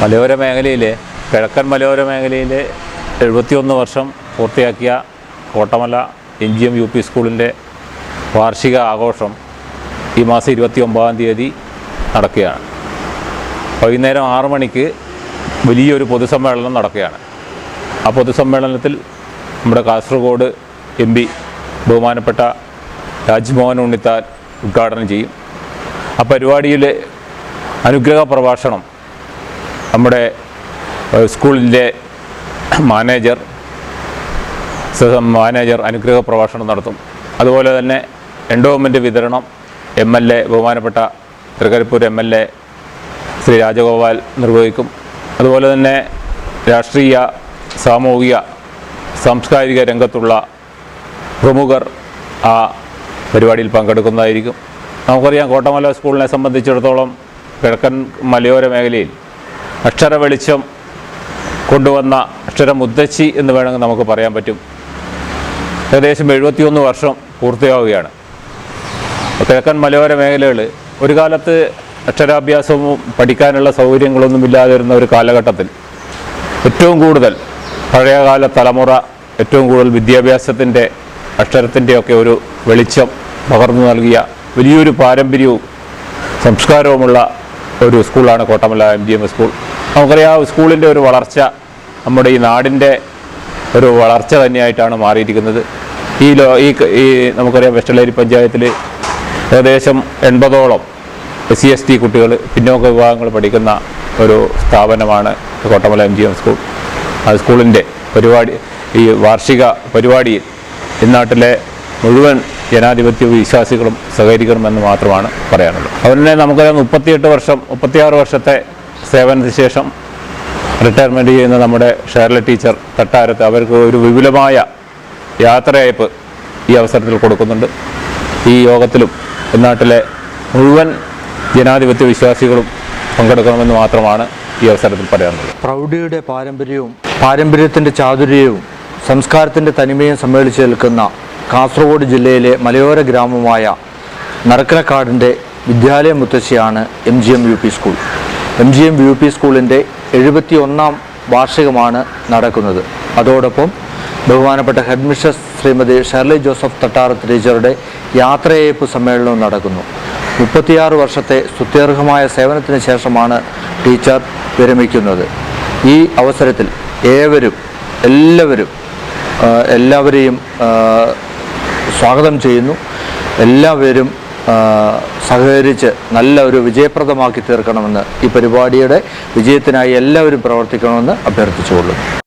മലയോര മേഖലയിലെ കിഴക്കൻ മലയോര മേഖലയിലെ എഴുപത്തിയൊന്ന് വർഷം പൂർത്തിയാക്കിയ Kottamala M G M U P സ്കൂളിന്റെ വാർഷിക ആഘോഷം ഈ മാസം ഇരുപത്തി ഒമ്പതാം തീയതി നടക്കുകയാണ്. വൈകുന്നേരം ആറ് മണിക്ക് വലിയൊരു പൊതുസമ്മേളനം നടക്കുകയാണ്. ആ പൊതുസമ്മേളനത്തിൽ നമ്മുടെ കാസർഗോഡ് എം പി ബഹുമാനപ്പെട്ട രാജ്മോഹൻ ഉണ്ണിത്താൽ ഉദ്ഘാടനം ചെയ്യും. ആ പരിപാടിയിലെ അനുഗ്രഹ പ്രഭാഷണം നമ്മുടെ സ്കൂളിന്റെ മാനേജർ മാനേജർ അനുഗ്രഹ പ്രഭാഷണം നടത്തും. അതുപോലെ തന്നെ എൻഡോമെന്റ് വിതരണം എം എൽ എ ബഹുമാനപ്പെട്ട Thrikaripur M L A Shri Rajagopal നിർവഹിക്കും. അതുപോലെ തന്നെ രാഷ്ട്രീയ സാമൂഹിക സാംസ്കാരിക രംഗത്തുള്ള പ്രമുഖർ ആ പരിപാടിയിൽ പങ്കെടുക്കുന്നതായിരിക്കും. നമുക്കറിയാം കോട്ടമല സ്കൂളിനെ സംബന്ധിച്ചിടത്തോളം കിഴക്കൻ മലയോര മേഖലയിൽ അക്ഷര വെളിച്ചം കൊണ്ടുവന്ന അക്ഷര മുത്തശ്ശി എന്ന് വേണമെങ്കിൽ നമുക്ക് പറയാൻ പറ്റും. ഏകദേശം എഴുപത്തിയൊന്ന് വർഷം പൂർത്തിയാവുകയാണ്. കിഴക്കൻ മലയോര മേഖലകൾ ഒരു കാലത്ത് അക്ഷരാഭ്യാസവും പഠിക്കാനുള്ള സൗകര്യങ്ങളൊന്നും ഇല്ലാതിരുന്ന ഒരു കാലഘട്ടത്തിൽ ഏറ്റവും കൂടുതൽ പഴയകാല തലമുറ ഏറ്റവും കൂടുതൽ വിദ്യാഭ്യാസത്തിന്റെ അക്ഷരത്തിന്റെയൊക്കെ ഒരു വെളിച്ചം പകർന്നു നൽകിയ വലിയൊരു പാരമ്പര്യവും സംസ്കാരവുമുള്ള ഒരു സ്കൂളാണ് Kottamala M G M school. നമുക്കറിയാം സ്കൂളിന്റെ ഒരു വളർച്ച നമ്മുടെ ഈ നാടിന്റെ ഒരു വളർച്ച തന്നെയായിട്ടാണ് മാറിയിരിക്കുന്നത്. ഈ ലോ ഈ ഈ നമുക്കറിയാം വെസ്റ്റലേരി പഞ്ചായത്തിൽ ഏകദേശം എൺപതോളം എസ് സി എസ് ടി കുട്ടികൾ പിന്നോക്ക വിഭാഗങ്ങൾ പഠിക്കുന്ന ഒരു സ്ഥാപനമാണ് Kottamala M G M school. ആ സ്കൂളിന്റെ പരിപാടി ഈ വാർഷിക പരിപാടിയിൽ ഇന്നാട്ടിലെ മുഴുവൻ ജനാധിപത്യ വിശ്വാസികളും സഹകരിക്കണമെന്ന് മാത്രമാണ് പറയാനുള്ളത്. അതുപോലെ നമുക്ക് മുപ്പത്തിയെട്ട് വർഷം മുപ്പത്തിയാറ് വർഷത്തെ സേവനത്തിന് ശേഷം റിട്ടയർമെന്റ് ചെയ്യുന്ന നമ്മുടെ ഷേർല ടീച്ചർ തട്ടാരത്ത് അവർക്ക് ഒരു വിപുലമായ യാത്രയയപ്പ് ഈ അവസരത്തിൽ കൊടുക്കുന്നുണ്ട്. ഈ യോഗത്തിലും നാട്ടിലെ മുഴുവൻ ജനാധിപത്യ വിശ്വാസികളും പങ്കെടുക്കണമെന്ന് മാത്രമാണ് ഈ അവസരത്തിൽ പറയാനുള്ളത്. പ്രൗഢിയുടെ പാരമ്പര്യവും പാരമ്പര്യത്തിന്റെ ചാതുര്യവും സംസ്കാരത്തിന്റെ തനിമയും സമ്മേളിച്ച് നിൽക്കുന്ന കാസർഗോഡ് ജില്ലയിലെ മലയോര ഗ്രാമമായ നറക്കലക്കാടിന്റെ വിദ്യാലയ മുത്തശ്ശിയാണ് M G M U P school. M G M U P സ്കൂളിന്റെ എഴുപത്തി ഒന്നാം വാർഷികമാണ് നടക്കുന്നത്. അതോടൊപ്പം ബഹുമാനപ്പെട്ട headmistress Shrimati Shirley Joseph Thattarath ടീച്ചറുടെ യാത്രയേപ്പ് സമ്മേളനവും നടക്കുന്നു. മുപ്പത്തിയാറ് വർഷത്തെ സ്തുത്യർഹമായ സേവനത്തിന് ശേഷമാണ് ടീച്ചർ വിരമിക്കുന്നത്. ഈ അവസരത്തിൽ ഏവരും എല്ലാവരും എല്ലാവരെയും സ്വാഗതം ചെയ്യുന്നു. എല്ലാവരും സഹകരിച്ച് നല്ല ഒരു വിജയപ്രദമാക്കി തീർക്കണമെന്ന് ഈ പരിപാടിയുടെ വിജയത്തിനായി എല്ലാവരും പ്രവർത്തിക്കണമെന്ന് അഭ്യർത്ഥിച്ചുകൊള്ളുന്നു.